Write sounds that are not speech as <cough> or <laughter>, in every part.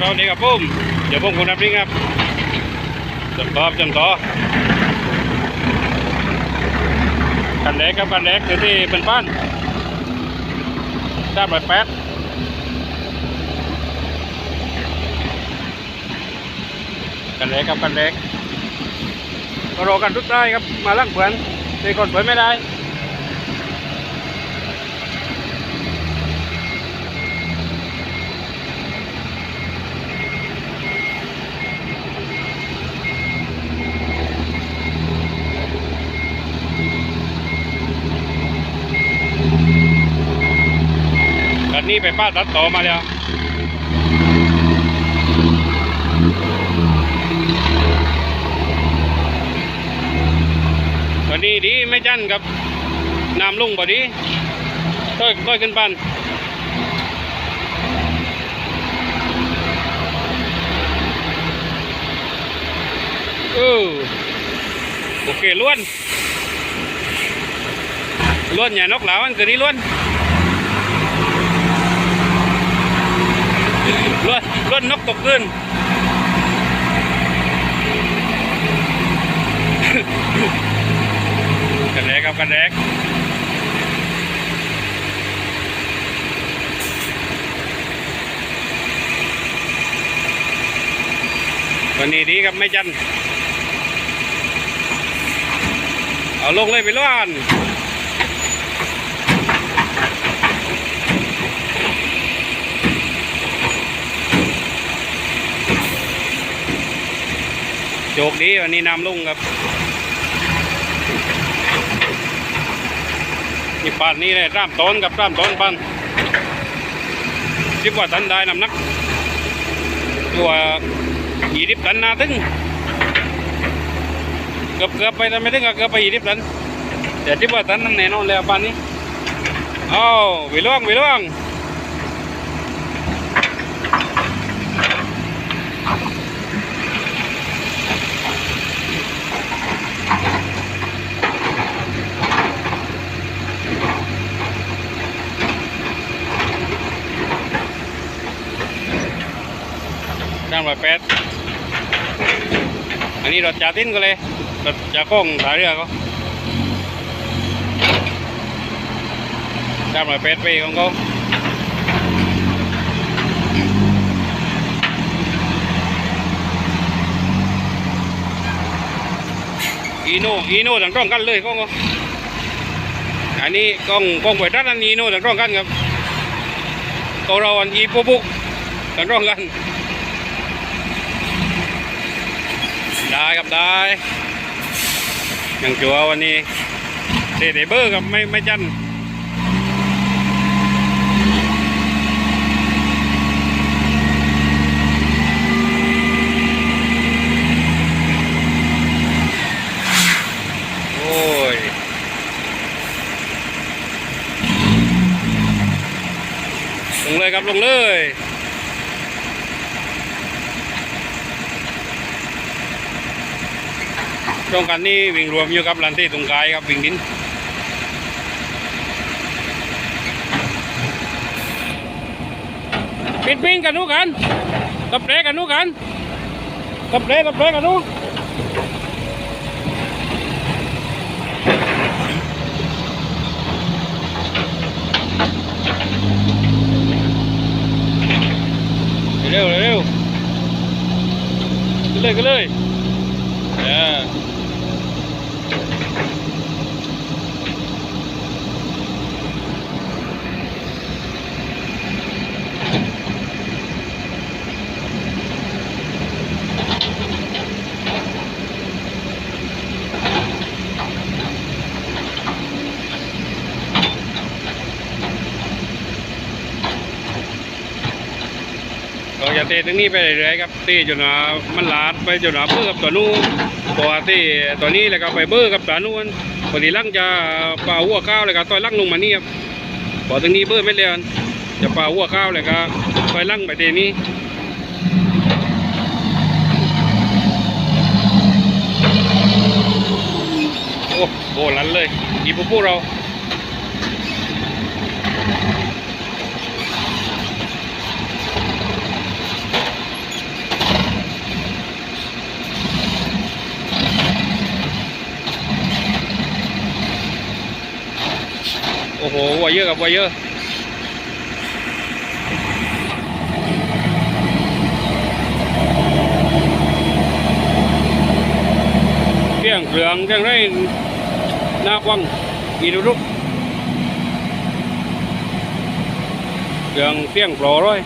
เราดีครับปุ้มเดี๋ยวผมคุณนับริงครับจำต่อจำต่อกันแรกครับกันแรกคือที่เป็นบ้านด้านใบแป๊ดกันแรกครับกันแรกก็รอกันทุกท่ายครับมาล่างเผือนตีคนเผือนไม่ได้ นี้ไปป้าตัดต่อมาแล้ววันนี้ดีไม่จันกับน้ำลุ่งพอดีต้อยต้อยขึ้นปันเออโอเคล้วนล้วนอย่านกเหลาอันคือนี้ล้วน ล้วนล้วนนก ตกขึ้น กันแรกครับกันแรกวันนี้ดีครับไม่จัน เอาลงเลยไปล้วน โจกดีวันนี้น้ำลุ่งครับนี่ปานนี้เลยร่ามต้นกับร่ามต้นปันคิดว่าตันได้น้ำหนักตัวยี่สิบตันนาถึงเกือบเกือบไปแต่ไม่ถึงก็เกือบไปยี่สิบตันแต่คิดว่าตันนั่นแน่นอนแล้วปานนี้เอาวิล่วงวิล่วงานร้อยแปดอันนี้รถจ่าติ้นก็เลยรถจ่าโค้งสายเรือก็ด้านร้อยแปดปีของเขาอีโน่อีโน่ต่างต้องกันเลยก็งอันนี้กล้องกล้องไวรัสอันนี้อีโน่ต่างต้องกันครับตัวเราอันอีปุ๊บต่างต้องกัน ได้ครับได้ยังจัววันนี้เตะเบอร์กับไม่ไม่จันโอ้ยลงเลยครับลงเลย ตรงกันนี้วิ่งรวมอยู่กับลันที่ตรงกายครับวิ่งดินปิดปิ้งกันนู้กันกับเปรกันนู้กันกับเปรกับเปรกันนู้เร็วเร็วขึ้นเลยขึ้นเลยเออ ตรงนี้ไปเรื่อยๆครับเตะจนว่ามันลาดไปจนว่าเบื่อกับตัวนู้นตัวเตะตัวนี้แล้วก็ไปเบื่อกับตัวนู้นพอดีลังจะป่าหัวข้าวเลยก็ต่อยลังลงมานี่ครับพอตรงนี้เบื่อไม่เร็วจะป่าหัวข้าวเลยก็ต่อยลังไปเตะนี้โอ้โบลันเลยอีปุ๊บเรา เยอะกับวัวเยอะเที่ยงเหลืองเที่ยงไรหน้ากวังมีดูรุกเหลืองเที่ยงโปรร้อย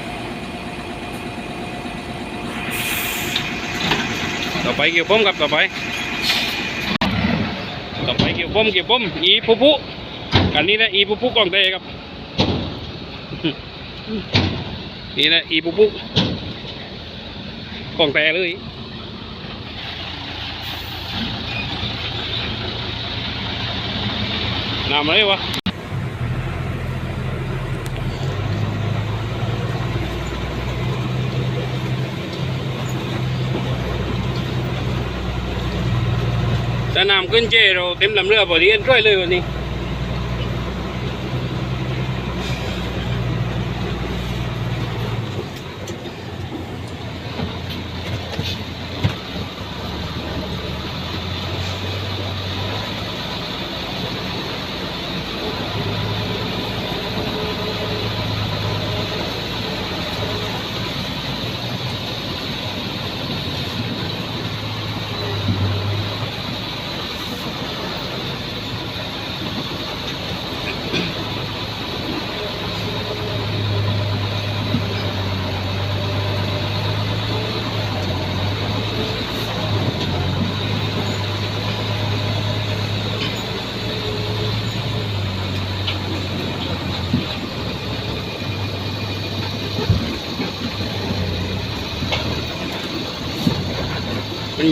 ต่อไปเกี่ยวป้มครับต่อไปต่อไปเกี่ยวป้มเกี่ยวป้มอีพุพุ อันนี้นะอีพุพุกองเตครับ นี่นะอีพุพุกองเตเลยน้ำอะไรวะแต่น้ำขึ้นเจเราเต็มลำเรือพอดีร้อยเลยวันนี้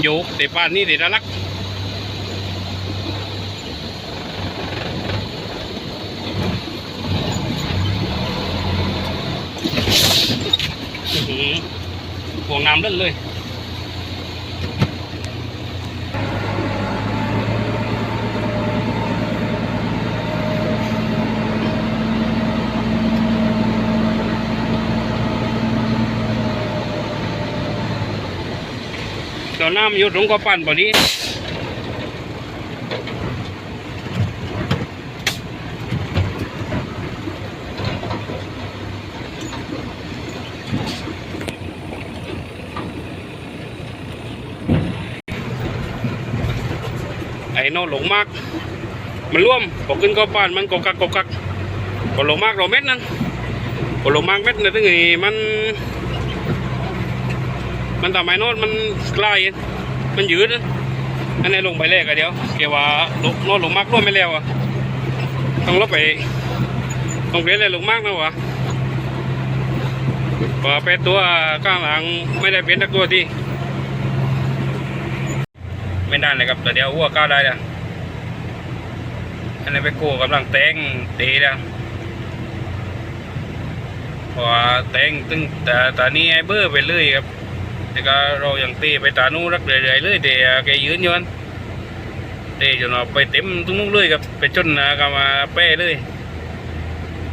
โยกแต่บ้านนี้เด็ดรักหือห่วน้ำเล่นเลย น้ำอยู่ตรงกอปั่นพอดีไอ้โนหลงมาก มันร่วมพอขึ้นกอปั่นมันกกักกกักพอหลงมากเราเม็ดนั้นพอหลงมากเม็ดนี่ยถึงไอ้มัน มันทำไมโน้ตมันกล้มันยืดนะอันนี้ลงไปแรกอะเดียวเกี่ยวว่าลงน้ตลงมากร่วมไม่แล้วอะต้องลบไปต้องเปลี่ยนอะไรลงมากนะวะพอเป็นตัวข้างหลังไม่ได้เป็นตักตัวที่ ไม่ได้เลยครับแต่เดียวอ้วกก้าวได้แล้วอันนี้ไปกู้กำลังแตงตีแล้วพอแตงตึงแต่ตอนนี้ไอ้เบอร์ไปเรื่อยครับ แต่ก็เรายังตีไปตานู้นรักเรื่อยๆเลยเดี๋ยวแกยืนอยู่นั่นตีจนเราไปเต็มตรงนู้นเลยครับไปจนนะก็มาเป้เลย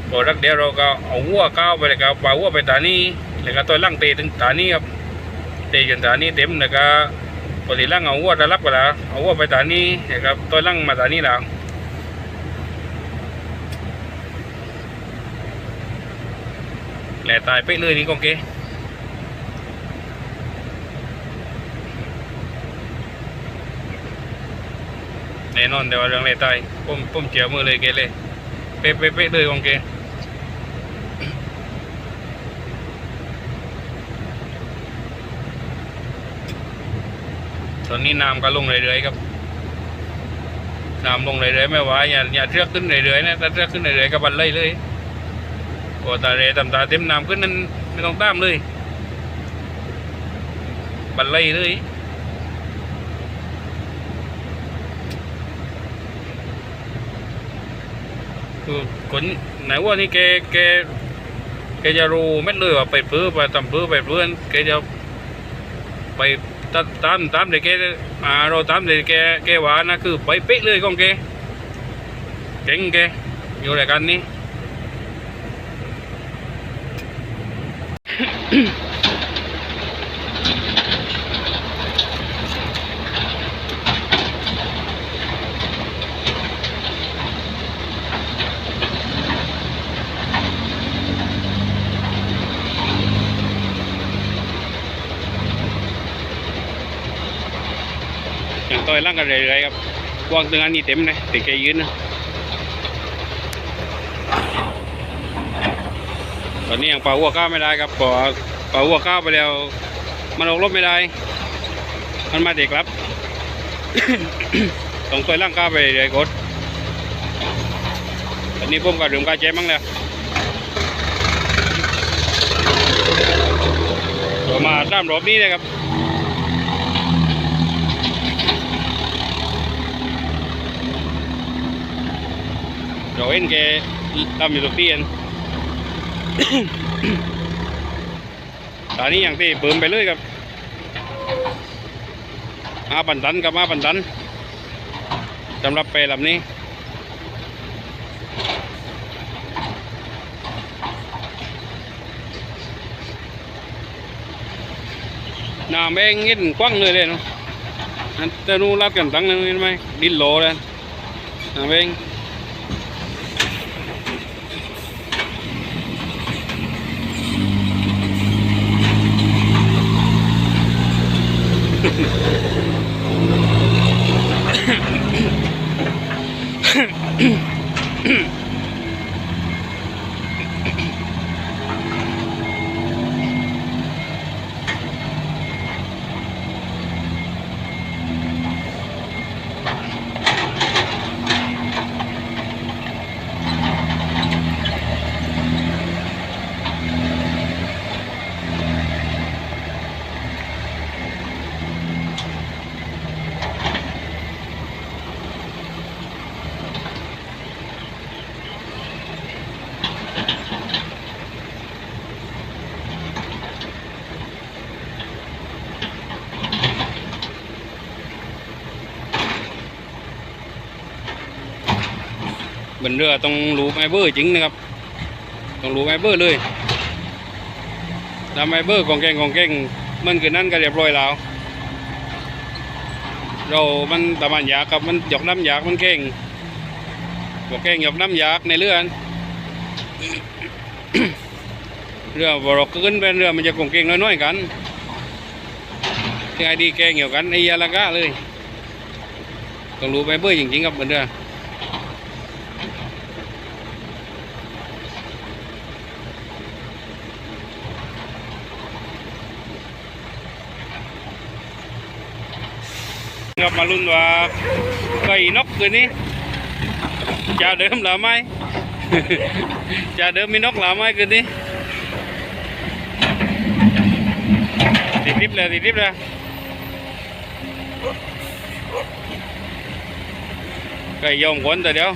พอรักเดี๋ยวเราก็เอาวัวก้าวไปเลยก็ปาวัวไปตานี้แล้วก็ตัวล่างเตีถึงตานี้ครับเตีจนตานี้เต็มแล้วก็พอตีล่างเอาวัวตะลับไปแล้วเอาวัวไปตานี้แล้วก็ตัวล่างมาตานี้แล้วแหล่ตายไปเลยนี่ก็โอเค น่นอนแต่ว่าเรื่องอะไรตายผมผมเจียวมือเลยเกเลยเป๊ะเป๊ะเป๊ะเลยของเกตอนนี้น้ำก็ลงเรื่อยๆครับน้ำลงเรื่อยๆไม่ว่าอย่าอย่าเทือกขึ้นเรื่อยๆนะถ้าเทือกขึ้นเรื่อยๆก็บันเลยเลยโอ้ตาเรตำตาเต็มน้ำขึ้นนั้นไม่ต้องตามเลยบันเลยเลย คือคนไหนว่านี่แกแกแกจะรู้เม็ดเลยว่าไปเพื่อไปทำเพื่อไปเพื่อนแกจะไปตามตามตามเลยแกอ่าเราตามเลยแกแกว่านะคือไปเป๊ะเลยของแกเก่งแกอยู่รายการนี้ ต่อยล่างกันเรื่อยๆครับวางตึงอันนี้เต็มเลยติดแกยืนนะตอนนี้ยังป่าหัวก้าวไม่ได้ครับพอเป่าหัวก้าวไปแล้ว มันออกรบไม่ได้ มันมาเด็กรับต้องต่อยล่างก้าวไปเรื่อยๆกดตอนนี้ผมก็ดื่มกาเจ็บมั้งแล้วมาตามรอบนี้เลยครับ เราเห็นแกทำอยู่ทุกที่เองตอนนี้อย่างที่เบิ่มไปเลยครับอาปันตันกับอาปันตันสำหรับเปรลำนี้น้ำเองเห็นกว้างเลยเลยเนาะอันแต่นู้นรับกันตั้งนึงเห็นไหมดินโลเลยน้ำเอง Mm-hmm. <coughs> บนเรือต้องรู้ไมเบอร์จริงนะครับ ต้องรู้ไมเบอร์เลยถ้าไมเบอร์ของแกงของแกงมันคือนั่นก็เรียบร้อยแล้ว เรามันตะมันยากกับมันหยอกน้ำยากมันเก่งบอกแกงหยอกน้ำยากในเรือเรือบอกเราขึ้นเป็นเรือมันจะกงเก่งน้อยๆกันที่ไอดีแกงเกี่ยวกันไอ้ยาละกะเลย ต้องรู้ไมเบอร์จริงๆครับเรือ ครับมาลุ้นว่าไก่นกคืนนี้จะเดิมหรือไม่จะเดิมมีนกหรือไม่คืนนี้ติดริบเลยติดริบเลยไก่ยอมคนแต่เดียว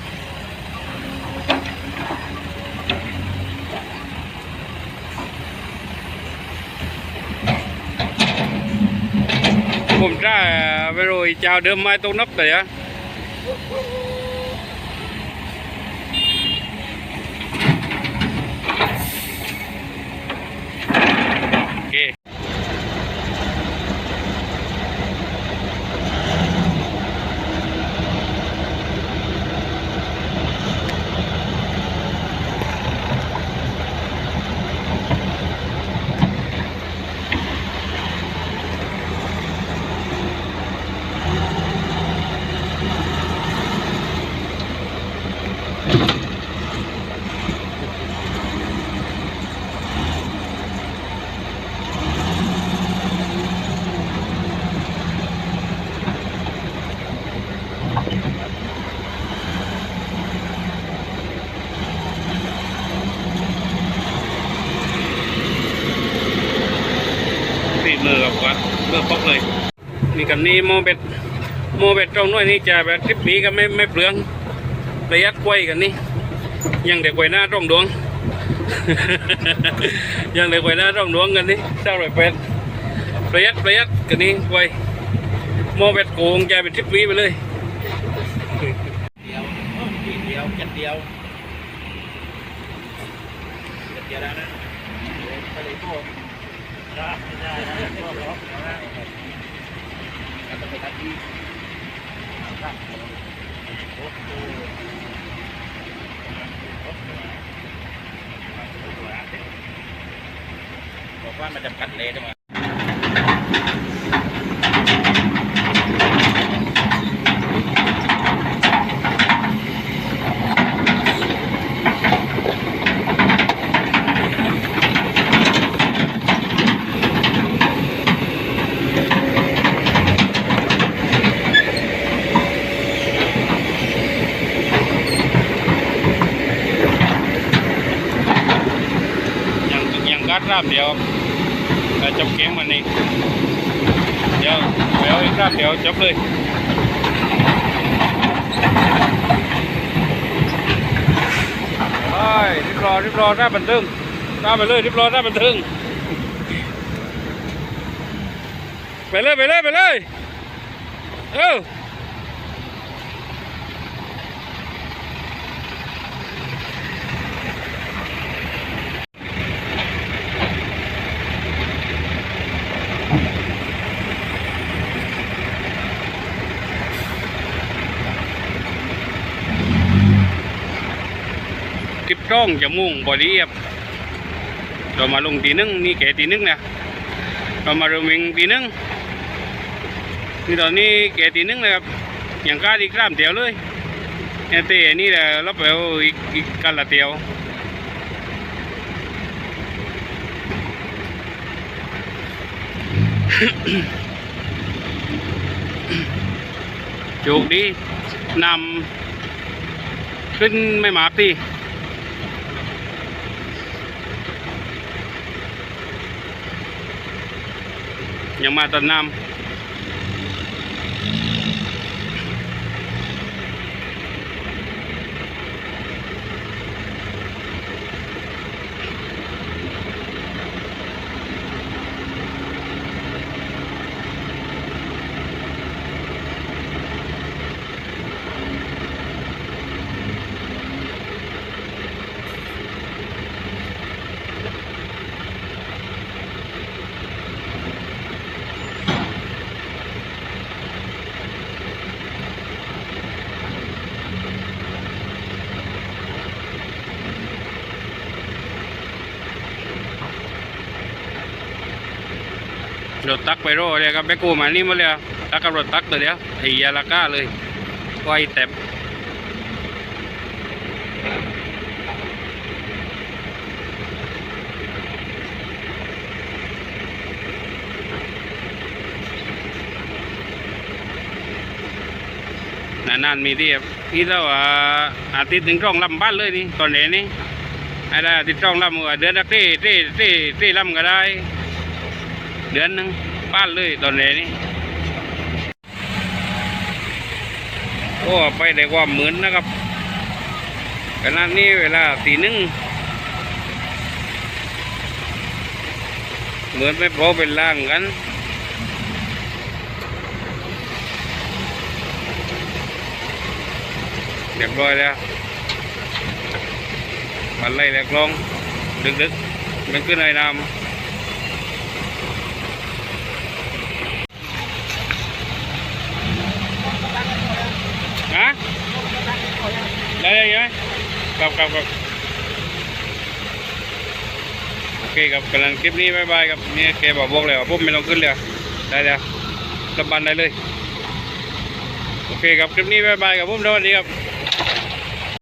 ผมจ้าไปโรยเจ้าเดิมไม้ต้นนับแต่ นี่กันนี้โมเบ็ดโมเบ็ดตรงน้อยนี่จะแบบคลิปนี้ก็ไม่ไม่เปลืองประหยัดกล้วยกันนี่ยังเด็กกล้วยหน้าตรงดวง ยังเด็กกล้วยหน้าตรงดวงกันนี่เจ้าไรเป็ดประหยัดประหยัดกันนี่กล้วยโมเบ็ดโกงจะเป็นทริปนี้ไปเลยเดียวปีเดียวเจ็ดเดียวเจ็ดเดียวแล้วนะไปเลยโก้ได้ได้ได้โก้หรอกนะแล้วก็ไปทักที่ครับ โอ้โหบอกว่ามันจำกัดเลยใช่ไหม รามเดียวจบเกมวันนี้ เดี๋ยวไปเอาอีกรามเดียวจบเลยไปรีบรอรีบรอหน้าบันทิงหน้าไปเลยรีบรอหน้าบันทิงไปเลยไปเลยไปเลยเออ กล้องจะมุ่งบอดี้ครับเรามาลงตีหนึงนี่แกตีหนึงนะเรามาเริ่มวิ่งตีหนึงนี่ตอนนี้แกตีหนึงเลยครับอย่างก้าดีกล้ามเตียวเลยเนี่ยเตะนี่แหละเราไปอ,อีกอีกกันละเตียวโชคดีนำขึ้นไม่มาก ยังมาตอนน้ำ รถตักไปโร่เลยครับไปกู้มานี่หมาเลยตักกับรถตักตัวเดียวไอ้ยาลาก้าเลยไวเต็มนานๆมีที่ครับนี่เราอ่าอาทิตย์หนึ่งร่องลำบ้านเลยนี่ตอนนี้นี่ไอ้ได้อาทิตย์ร่องลำว่าเดือนละที่ที่ที่ที่ลำก็ได้ เดือนหนึงบ้านเลยตอนนี้นี่โอ้ไปได้ความเหมือนนะครับขณะนี้เวลาตีหนึ่งเหมือนไม่พอเป็นล่างกันเรียบร้อยแล้วมันไล่แหลกลงดึกๆมันขึ้นไอ้น้ำ ฮะ ได้เลยไหมครับครับครับโอเคครับกำลังคลิปนี้บายบายครับนี่แกบอกบอกเลยว่าปุ๊บไม่ต้องขึ้นเลยได้แล้วรับบันได้เลย โอเคครับคลิปนี้บายบายกับผมสวัสดีครับ